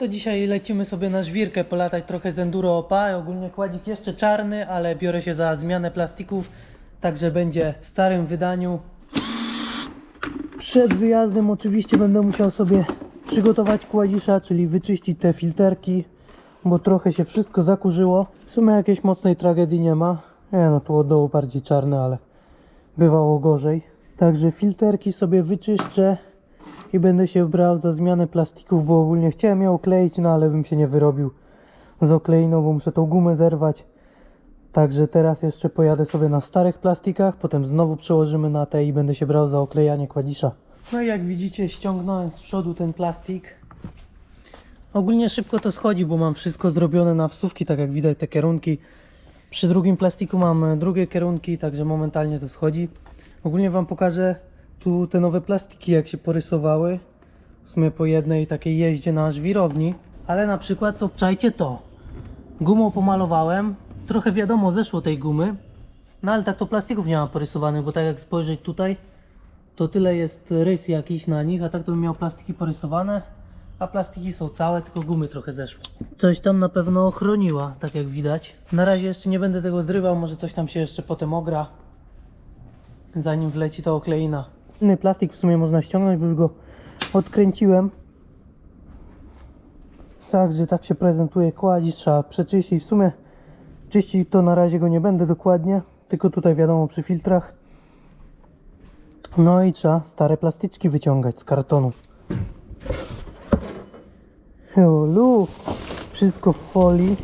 To dzisiaj lecimy sobie na żwirkę polatać trochę z Enduro Opa. Ogólnie kładzik jeszcze czarny, ale biorę się za zmianę plastików, także będzie w starym wydaniu. Przed wyjazdem oczywiście będę musiał sobie przygotować kładzisza, czyli wyczyścić te filterki, bo trochę się wszystko zakurzyło. W sumie jakiejś mocnej tragedii nie ma. Nie no, tu od dołu bardziej czarne, ale bywało gorzej. Także filterki sobie wyczyszczę i będę się brał za zmianę plastików, bo ogólnie chciałem je okleić, no ale bym się nie wyrobił z okleiną, bo muszę tą gumę zerwać. Także teraz jeszcze pojadę sobie na starych plastikach, potem znowu przełożymy na te i będę się brał za oklejanie kładzisza. No i jak widzicie ściągnąłem z przodu ten plastik. Ogólnie szybko to schodzi, bo mam wszystko zrobione na wsówki, tak jak widać te kierunki. Przy drugim plastiku mam drugie kierunki, także momentalnie to schodzi. Ogólnie Wam pokażę tu te nowe plastiki jak się porysowały. W sumie po jednej takiej jeździe na żwirowni. Ale na przykład to obczajcie to. Gumą pomalowałem. Trochę wiadomo zeszło tej gumy. No ale tak to plastików nie ma porysowanych, bo tak jak spojrzeć tutaj, to tyle jest rys jakiś na nich, a tak to bym miał plastiki porysowane. A plastiki są całe, tylko gumy trochę zeszły. Coś tam na pewno ochroniła, tak jak widać. Na razie jeszcze nie będę tego zrywał, może coś tam się jeszcze potem ogra zanim wleci ta okleina. Plastik w sumie można ściągnąć, bo już go odkręciłem. Także tak się prezentuje kładzisz, trzeba przeczyścić. W sumie czyścić to na razie go nie będę dokładnie, tylko tutaj wiadomo przy filtrach. No i trzeba stare plastyczki wyciągać z kartonu. Jolu, wszystko w folii.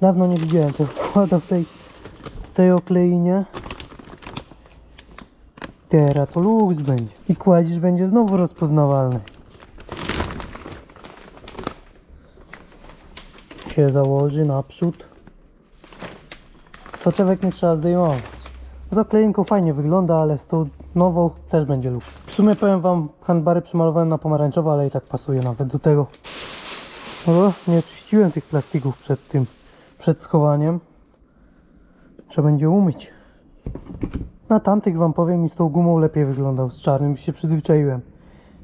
Dawno nie widziałem tego wkłada w tej, tej okleinie. Teraz to luks będzie. I kładzisz będzie znowu rozpoznawalny. Się założy naprzód. Soczewek nie trzeba zdejmować. Z okleinką fajnie wygląda, ale z tą nową też będzie luks. W sumie powiem wam, handbary przymalowałem na pomarańczowo, ale i tak pasuje nawet do tego. O, nie czyściłem tych plastików przed tym, przed schowaniem. Trzeba będzie umyć. Na tamtych wam powiem i z tą gumą lepiej wyglądał, z czarnym się przyzwyczaiłem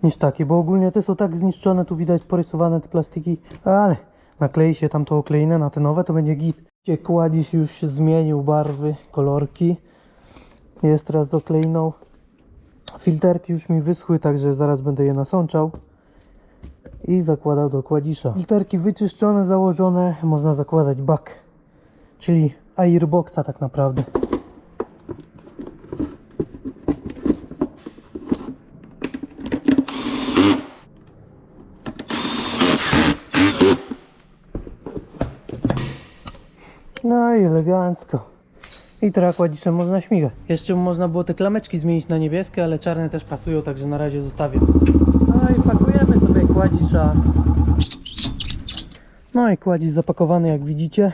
niż taki, bo ogólnie te są tak zniszczone, tu widać porysowane te plastiki, ale naklei się tam tą okleinę na te nowe, to będzie git. Gdzie Kładziś już zmienił barwy, kolorki, jest teraz z okleiną. Filterki już mi wyschły, także zaraz będę je nasączał i zakładał do kładzisza. Filterki wyczyszczone, założone, można zakładać bak, czyli airboxa tak naprawdę. No i elegancko. I teraz kładziszem można śmigać. Jeszcze można było te klameczki zmienić na niebieskie, ale czarne też pasują, także na razie zostawię. No i pakujemy sobie kładzisza. No i kładzisz zapakowany jak widzicie.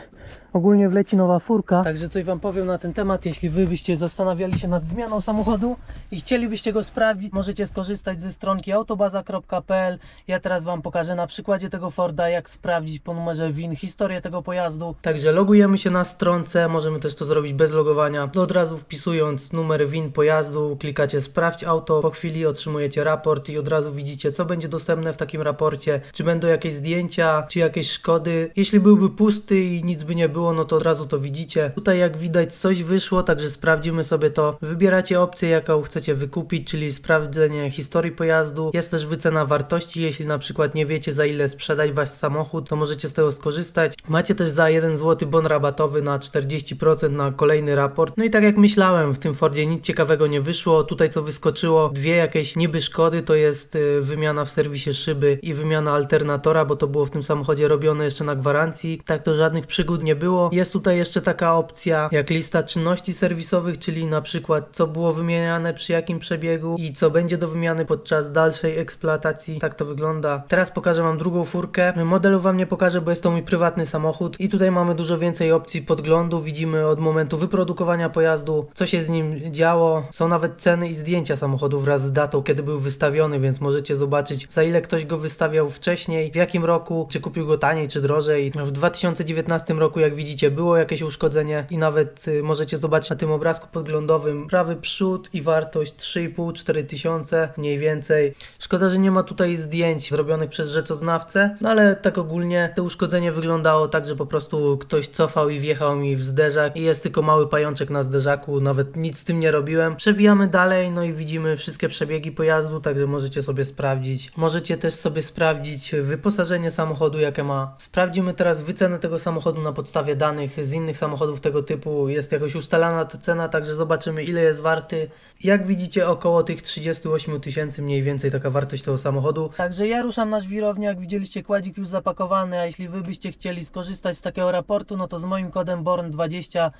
Ogólnie wleci nowa furka. Także coś wam powiem na ten temat. Jeśli wy byście zastanawiali się nad zmianą samochodu i chcielibyście go sprawdzić, możecie skorzystać ze stronki autobaza.pl. Ja teraz wam pokażę na przykładzie tego Forda, jak sprawdzić po numerze WIN historię tego pojazdu. Także logujemy się na stronce, możemy też to zrobić bez logowania. Od razu wpisując numer WIN pojazdu, klikacie sprawdź auto. Po chwili otrzymujecie raport i od razu widzicie, co będzie dostępne w takim raporcie. Czy będą jakieś zdjęcia, czy jakieś szkody. Jeśli byłby pusty i nic by nie było, no to od razu to widzicie. Tutaj jak widać coś wyszło, także sprawdzimy sobie to. Wybieracie opcję, jaką chcecie wykupić, czyli sprawdzenie historii pojazdu. Jest też wycena wartości, jeśli na przykład nie wiecie za ile sprzedać wasz samochód, to możecie z tego skorzystać. Macie też za 1 zł bon rabatowy na 40% na kolejny raport. No i tak jak myślałem, w tym Fordzie nic ciekawego nie wyszło. Tutaj co wyskoczyło, dwie jakieś niby szkody, to jest y, wymiana w serwisie szyby i wymiana alternatora, bo to było w tym samochodzie robione jeszcze na gwarancji. Tak to żadnych przygód nie było. Jest tutaj jeszcze taka opcja jak lista czynności serwisowych, czyli na przykład co było wymieniane przy jakim przebiegu i co będzie do wymiany podczas dalszej eksploatacji. Tak to wygląda. Teraz pokażę wam drugą furkę. Modelu wam nie pokażę, bo jest to mój prywatny samochód i tutaj mamy dużo więcej opcji podglądu. Widzimy od momentu wyprodukowania pojazdu, co się z nim działo. Są nawet ceny i zdjęcia samochodu wraz z datą, kiedy był wystawiony, więc możecie zobaczyć za ile ktoś go wystawiał wcześniej, w jakim roku, czy kupił go taniej, czy drożej. W 2019 roku jak widzicie, było jakieś uszkodzenie i nawet y, możecie zobaczyć na tym obrazku podglądowym prawy przód i wartość 3,5-4 tysiące mniej więcej. Szkoda, że nie ma tutaj zdjęć zrobionych przez rzeczoznawcę, no ale tak ogólnie to uszkodzenie wyglądało tak, że po prostu ktoś cofał i wjechał mi w zderzak i jest tylko mały pajączek na zderzaku, nawet nic z tym nie robiłem. Przewijamy dalej, no i widzimy wszystkie przebiegi pojazdu, także możecie sobie sprawdzić. Możecie też sobie sprawdzić wyposażenie samochodu, jakie ma. Sprawdzimy teraz wycenę tego samochodu na podstawie danych z innych samochodów tego typu. Jest jakoś ustalana ta cena, także zobaczymy ile jest warty. Jak widzicie około tych 38 tysięcy mniej więcej taka wartość tego samochodu. Także ja ruszam na żwirownię, jak widzieliście kładzik już zapakowany, a jeśli wy byście chcieli skorzystać z takiego raportu, no to z moim kodem BORN20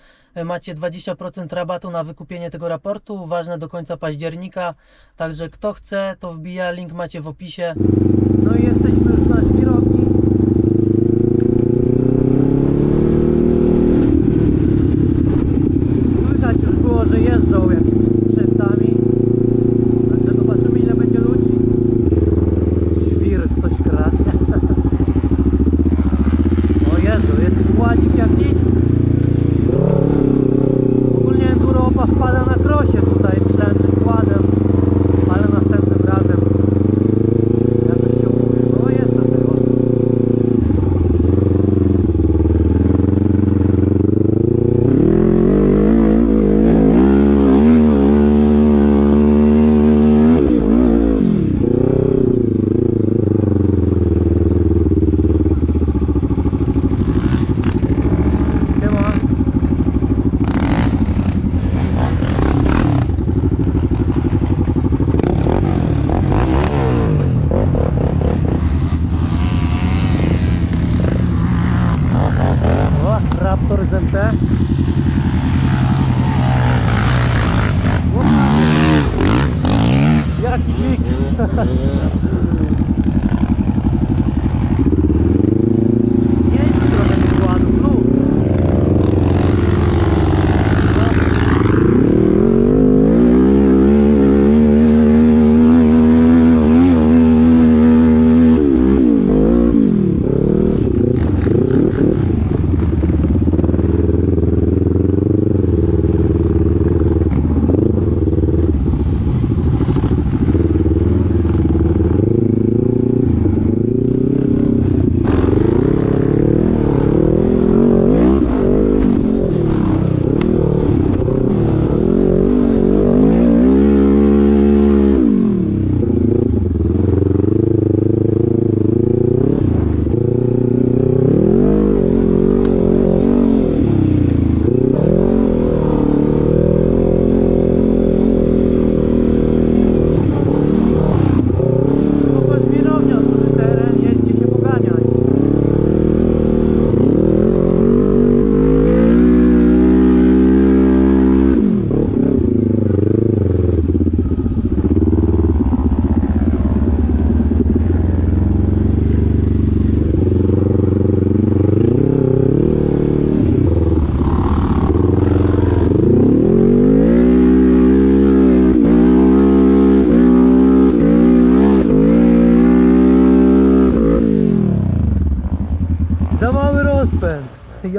macie 20% rabatu na wykupienie tego raportu, ważne do końca października, także kto chce to wbija, link macie w opisie. No i jesteśmy już na żwirowni.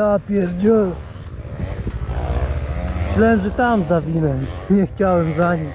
Ja pierdziel. Myślałem, że tam zawinę. Nie chciałem za nim.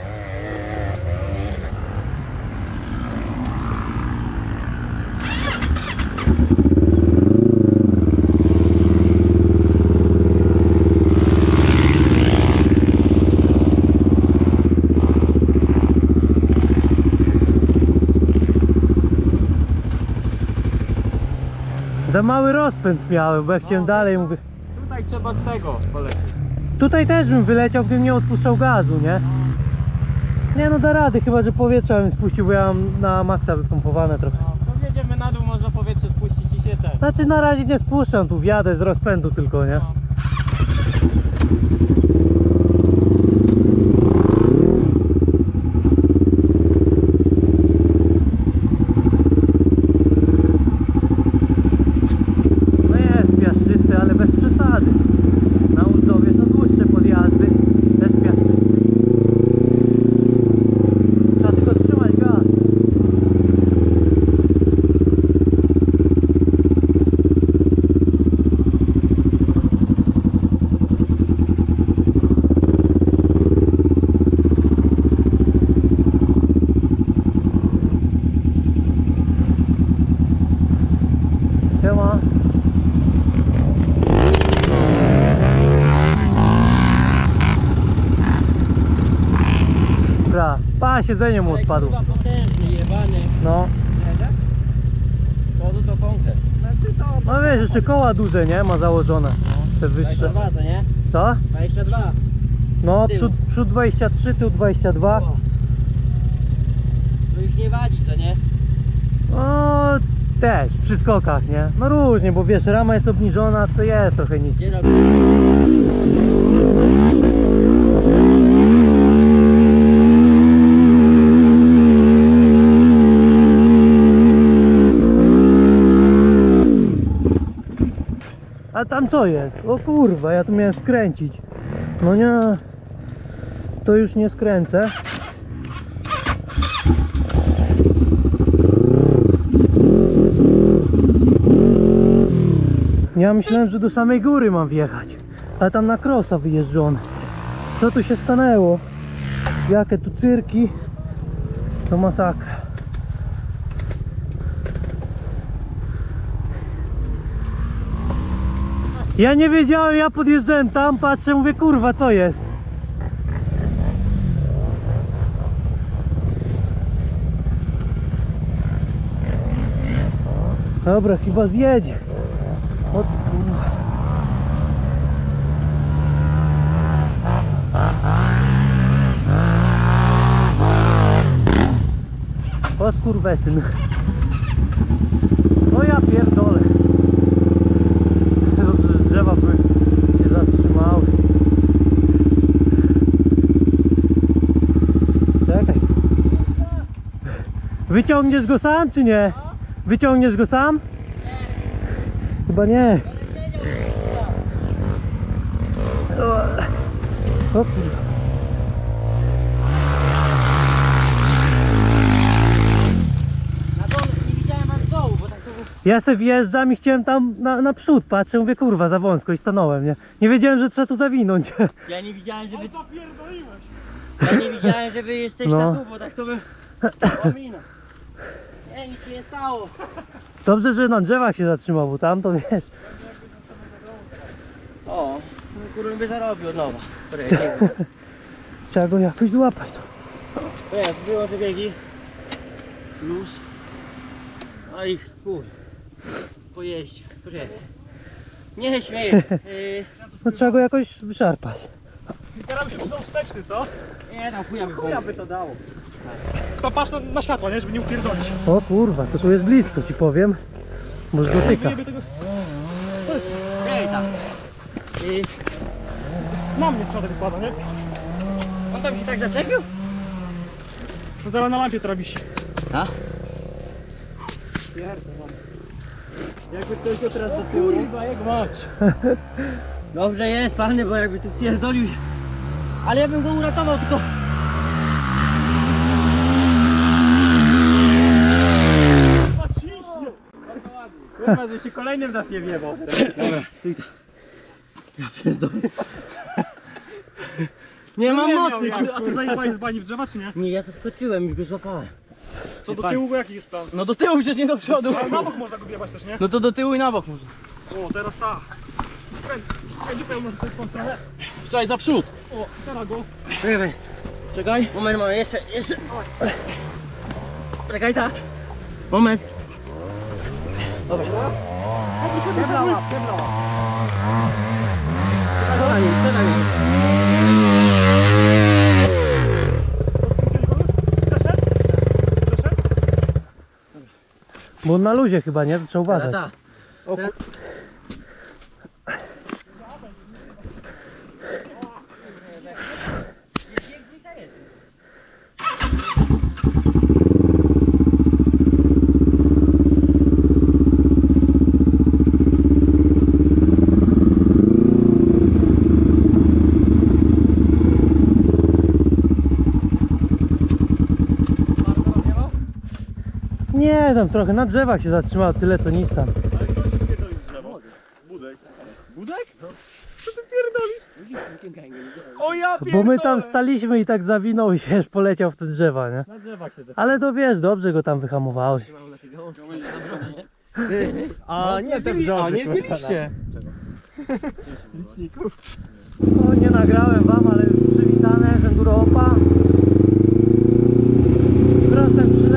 Za mały rozpęd miałem, bo ja chciałem dalej, mówię. Tutaj trzeba z tego polecieć. Tutaj też bym wyleciał, gdybym nie odpuszczał gazu, nie? Nie no da rady, chyba że powietrza bym spuścił, bo ja mam na maksa wypompowane trochę. No, no zjedziemy na dół, może powietrze spuścić i się ten. Znaczy na razie nie spuszczam, tu wjadę z rozpędu tylko, nie? No. No jest piaszczysty, ale bez przesady. Na Uzdowie są dłuższe podjazdy, też piaszczysty. Trzeba tylko trzymać gaz. Siedzenie mu odpadł. Kurwa potężny, jebany. No. To to to konkret. No wiesz, jeszcze koła duże, nie? Ma założone. Te wyższe. 22, co nie? Co? 22. No, tyłu. przód, przód 23, tył 22. O. To już nie wadzi, co nie? No, też, przy skokach, nie? No różnie, bo wiesz, rama jest obniżona, to jest trochę nisko. A tam co jest? O kurwa, ja tu miałem skręcić. No nie. To już nie skręcę. Ja myślałem, że do samej góry mam wjechać. Ale tam na krosa wyjeżdżony. Co tu się stanęło? Jakie tu cyrki? To masakra. Ja nie wiedziałem, ja podjeżdżałem tam, patrzę, mówię, kurwa, co jest? Dobra, chyba zjedzie. O kurwa. O skurwesyn. O ja pierdolę. Dobrze, że drzewa by się zatrzymały. Czekaj. Wyciągniesz go sam, czy nie? Wyciągniesz go sam? Chyba nie. O, o kurwa. Na dole, nie widziałem was z dołu, bo tak. Ja se wjeżdżam i chciałem tam na, na przód patrzę, mówię kurwa za wąsko i stanąłem, nie? Nie wiedziałem, że trzeba tu zawinąć. Ja nie widziałem, że wy... Ja nie widziałem, że wy jesteście No. tu, bo tak to bym... Ominął. Nie, nic się nie stało. Dobrze, że na drzewach się zatrzymał, bo tam to wiesz. O, no kurwa by zarobił od nowa. Trzeba go jakoś złapać. Wiesz, było te biegi. Luz. No i chuj. Pojeźdź. Poczekaj. Nie śmieję. Yy, No trzeba go jakoś wyszarpać. Staram się przydał wsteczny, co? nie tam chuja by Chuja by to dało. To patrz na, na światło, nie? Żeby nie upierdolić. O kurwa, to tu jest blisko ci powiem. Może dotyka. Wyjebie tego... Ej tam. Yy, Na mnie trzeba wykłada, nie? on tam się tak zaczepił? To zaraz na lampie to wisi. A? Jakby ktoś go teraz do tyłu. Dobrze jest, panie, bo jakby tu pierdolił się. Ale ja bym go uratował, tylko... Kurwa, że się kolejnym nas nie wjebał. Nie mam mocy, A kurwa. ty zajebałeś z bani w drzewa, czy nie? Nie, ja zaskoczyłem i go złapałem. Co do tyłu, jaki jest plan? No do tyłu przecież nie do przodu. Ale na bok można go wjebać też, nie? No to do tyłu i na bok można. O, teraz ta. Skręt. Czekaj, dupę może coś w tą stronę. Czekaj, za przód. O, teraz go. Czekaj, Czekaj. moment, moment, jeszcze, jeszcze. Czekaj, ta. Moment. Dobra. Przeblała, przeblała. Co na nim, co na nim? Rozkręcili go już? Zeszedł? Zeszedł? Bo na luzie chyba, nie? To trzeba uważać. O, Teraz- Nie, tam trochę na drzewach się zatrzymał, tyle co nic tam. o ja Bo my tam staliśmy i tak zawinął i wiesz, poleciał w te drzewa, nie? Na drzewach siedzę. Ale to wiesz, dobrze go tam wyhamowały. A nie, zdjęli, a nie zdjęliście. O, nie nagrałem wam, ale już przywitane z Enduro Opa. krosem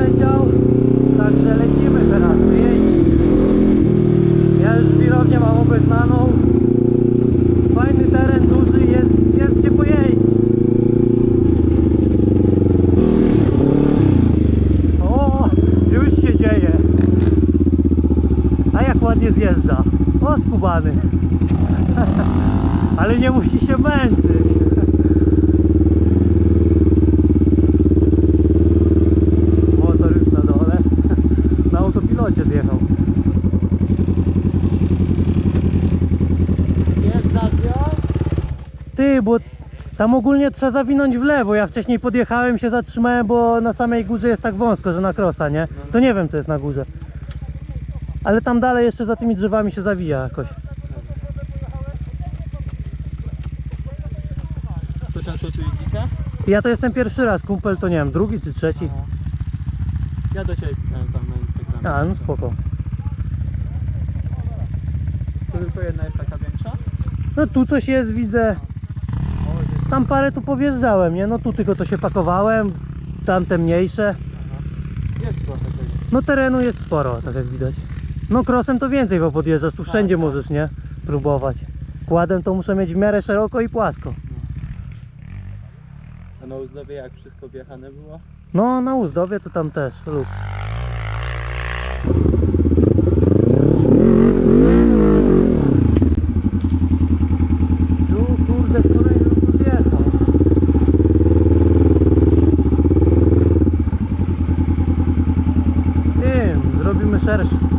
także lecimy teraz. Jej. Ja już wirownię mam obeznaną. Fajny teren, duży, jest, jest gdzie pojeździć. O, już się dzieje. A jak ładnie zjeżdża. O, skubany. Ale nie musi się męczyć. Motor już na dole. Na autopilocie zjechał. Jeżdżasz ją? Ty, bo tam ogólnie trzeba zawinąć w lewo. Ja wcześniej podjechałem, się zatrzymałem, bo na samej górze jest tak wąsko, że na krosa, nie? To nie wiem, co jest na górze. Ale tam dalej jeszcze za tymi drzewami się zawija jakoś. To często tu jeździcie? Ja to jestem pierwszy raz, kumpel to nie wiem, drugi czy trzeci. Ja do ciebie pisałem tam na Instagramie. A, no spoko. To tylko jedna jest taka większa? No tu coś jest, widzę. Tam parę tu powjeżdżałem, nie? No tu tylko co się pakowałem, tamte mniejsze. Jest trochę tego. No terenu jest sporo, tak jak widać. No krosem to więcej, bo podjeżdżasz, tu wszędzie tak. możesz, nie? Próbować. Kładem to muszę mieć w miarę szeroko i płasko. A na uzdowie jak wszystko wjechane było? No na uzdowie to tam też, luks. સરસ.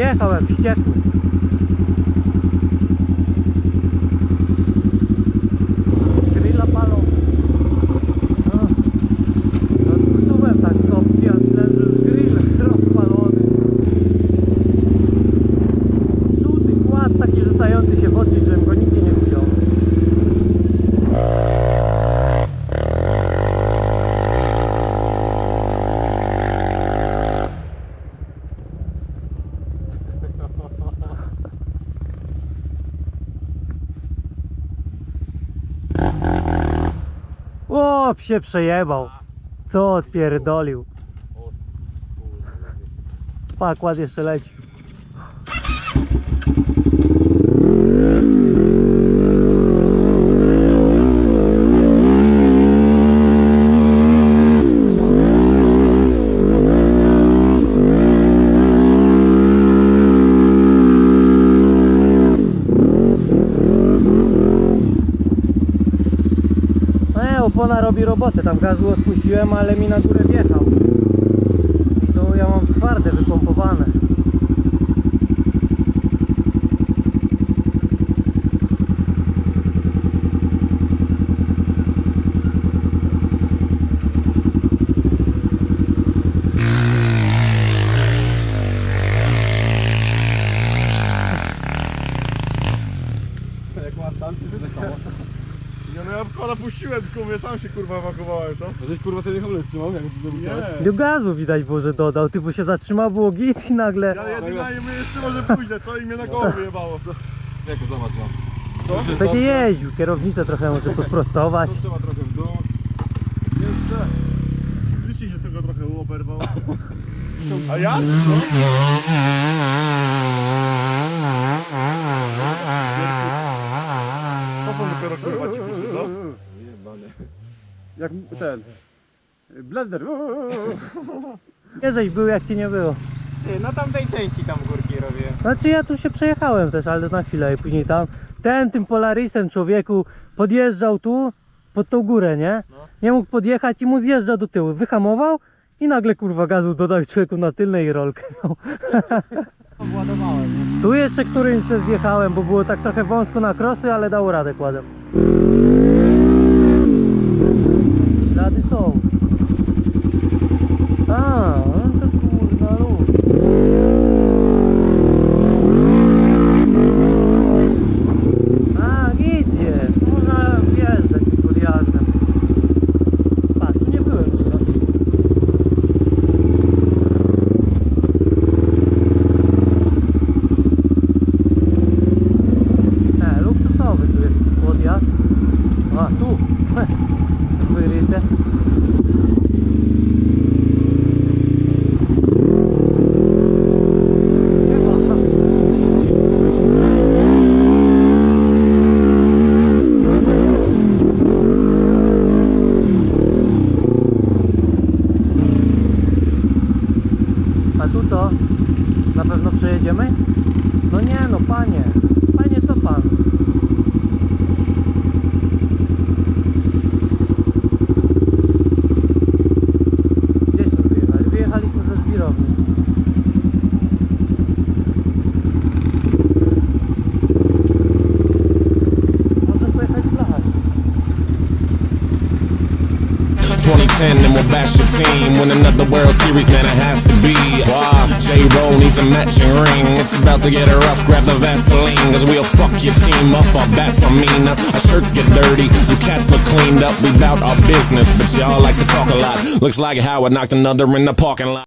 Wjechał wściekły. Grilla palą. O. No tu tak kopci, a myślałem, że już grill rozpalony. Żółty kład taki rzucający się w oczy, żebym go nigdzie nie widział. O, się przejebał. Co odpierdolił. Pakład jeszcze leci. Robi robotę, tam gazu odpuściłem, ale mi na górę wjechał. I tu ja mam twarde wypompowane. Jak ma sam się wylecało. Ja no ja kola puściłem, tylko mówię, sam się kurwa ewakuowałem, co? Żeś kurwa ten hamulec trzymał, jak to Nie. Do gazu widać było, że dodał, typu się zatrzymał, było git i nagle... Ja jedyna i my jeszcze może pójdę, co? I mnie na głowę wyjebało. Jak to zobacz, no. Będzie jeździł, kierownicę trochę może podprostować. To trzeba trochę w dół. Jeszcze. Liczy się tego trochę oberwał. A ja? No. To są dopiero kurwa ci kusy, co? Jak ten... Blender. Nie żeś był jak ci nie było. Ty, na tamtej części tam górki robię. Znaczy ja tu się przejechałem też, ale na chwilę i później tam. Ten tym Polarisem człowieku podjeżdżał tu pod tą górę, nie? No. Nie mógł podjechać i mu zjeżdża do tyłu. Wyhamował i nagle kurwa gazu dodał człowieku na tylnej i rolkę. No. Tu jeszcze którymś zjechałem, bo było tak trochę wąsko na krosy, ale dało radę kładem. Ślady są. A, no to kurwa luz. A, git jest. Można wjeżdżać tu podjazdem. Patrz, tu nie byłem chyba. E, luksusowy tu jest podjazd. A, tu. He, Wyryte. A tu co? Na pewno przejedziemy? No nie no, panie. Panie, co pan? Team. Win another World Series, man, it has to be. Wow, J. Roll needs a matching ring. It's about to get rough, grab the Vaseline. Cause we'll fuck your team up, our bats are mean. Our shirts get dirty, you cats look cleaned up. We bout our business, but y'all like to talk a lot. Looks like Howard knocked another in the parking lot.